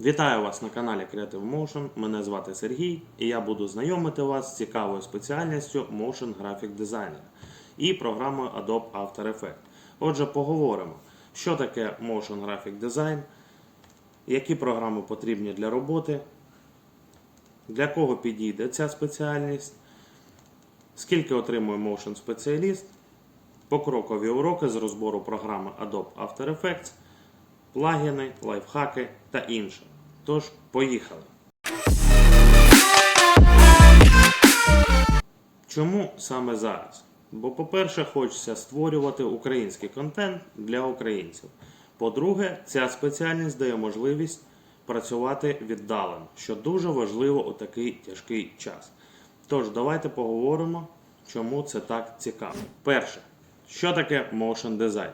Вітаю вас на каналі Creative Motion. Мене звати Сергій і я буду знайомити вас з цікавою спеціальністю Motion Graphic Designer і програмою Adobe After Effects. Отже, поговоримо, що таке Motion Graphic Design, які програми потрібні для роботи, для кого підійде ця спеціальність, скільки отримує Motion спеціаліст, покрокові уроки з розбору програми Adobe After Effects плагіни, лайфхаки та інше. Тож, поїхали. Чому саме зараз? Бо, по-перше, хочеться створювати український контент для українців. По-друге, ця спеціальність дає можливість працювати віддалено, що дуже важливо у такий тяжкий час. Тож, давайте поговоримо, чому це так цікаво. Перше, що таке motion design?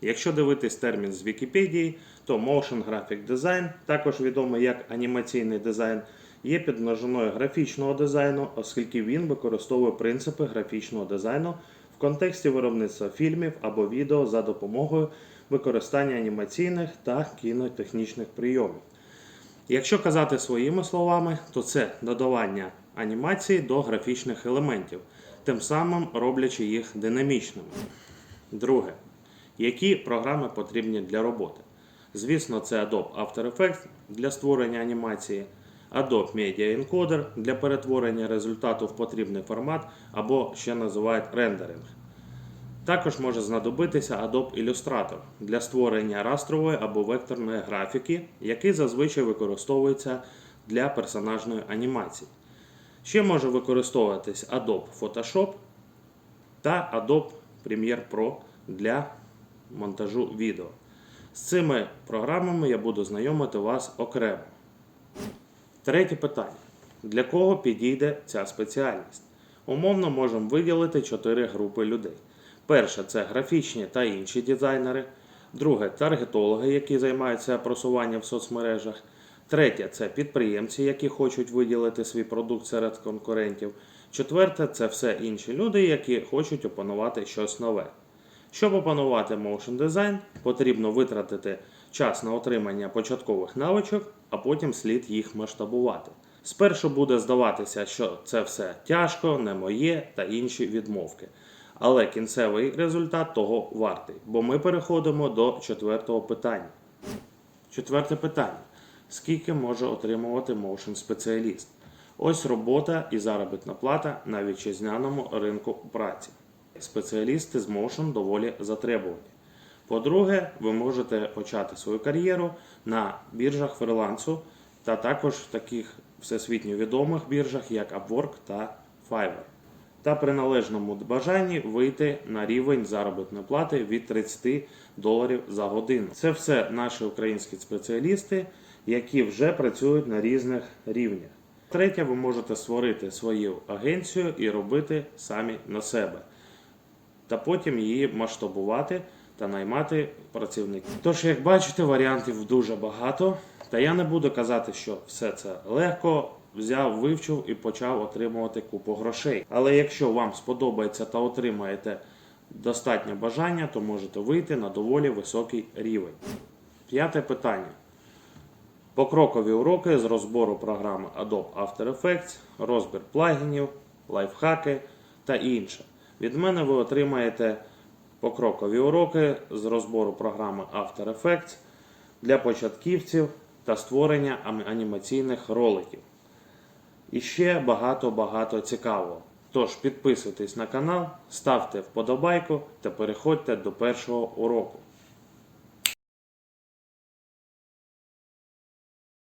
Якщо дивитись термін з Вікіпедії, то Motion Graphic Design, також відомий як анімаційний дизайн, є підмножиною графічного дизайну, оскільки він використовує принципи графічного дизайну в контексті виробництва фільмів або відео за допомогою використання анімаційних та кінотехнічних прийомів. Якщо казати своїми словами, то це додавання анімації до графічних елементів, тим самим роблячи їх динамічними. Друге. Які програми потрібні для роботи? Звісно, це Adobe After Effects для створення анімації, Adobe Media Encoder для перетворення результату в потрібний формат або ще називають рендеринг. Також може знадобитися Adobe Illustrator для створення растрової або векторної графіки, який зазвичай використовується для персонажної анімації. Ще може використовуватись Adobe Photoshop та Adobe Premiere Pro для монтажу відео. З цими програмами я буду знайомити вас окремо. Третє питання. Для кого підійде ця спеціальність? Умовно можемо виділити чотири групи людей. Перше це графічні та інші дизайнери. Друге таргетологи, які займаються просуванням в соцмережах. Третє це підприємці, які хочуть виділити свій продукт серед конкурентів. Четверте це все інші люди, які хочуть опанувати щось нове. Щоб опанувати Motion Design, потрібно витратити час на отримання початкових навичок, а потім слід їх масштабувати. Спершу буде здаватися, що це все тяжко, не моє та інші відмовки. Але кінцевий результат того вартий, бо ми переходимо до четвертого питання. Четверте питання. Скільки може отримувати Motion спеціаліст? Ось робота і заробітна плата на вітчизняному ринку праці. Спеціалісти з Motion доволі затребувані. По-друге, ви можете почати свою кар'єру на біржах фрилансу та також в таких всесвітньо відомих біржах, як Upwork та Fiverr. Та при належному бажанні вийти на рівень заробітної плати від 30 доларів за годину. Це все наші українські спеціалісти, які вже працюють на різних рівнях. Третє, ви можете створити свою агенцію і робити самі на себе та потім її масштабувати та наймати працівників. Тож, як бачите, варіантів дуже багато. Та я не буду казати, що все це легко. Взяв, вивчив і почав отримувати купу грошей. Але якщо вам сподобається та отримаєте достатнє бажання, то можете вийти на доволі високий рівень. П'яте питання. Покрокові уроки з розбору програми Adobe After Effects, розбір плагінів, лайфхаки та інше. Від мене ви отримаєте покрокові уроки з розбору програми After Effects для початківців та створення анімаційних роликів. І ще багато-багато цікавого. Тож підписуйтесь на канал, ставте вподобайку та переходьте до першого уроку.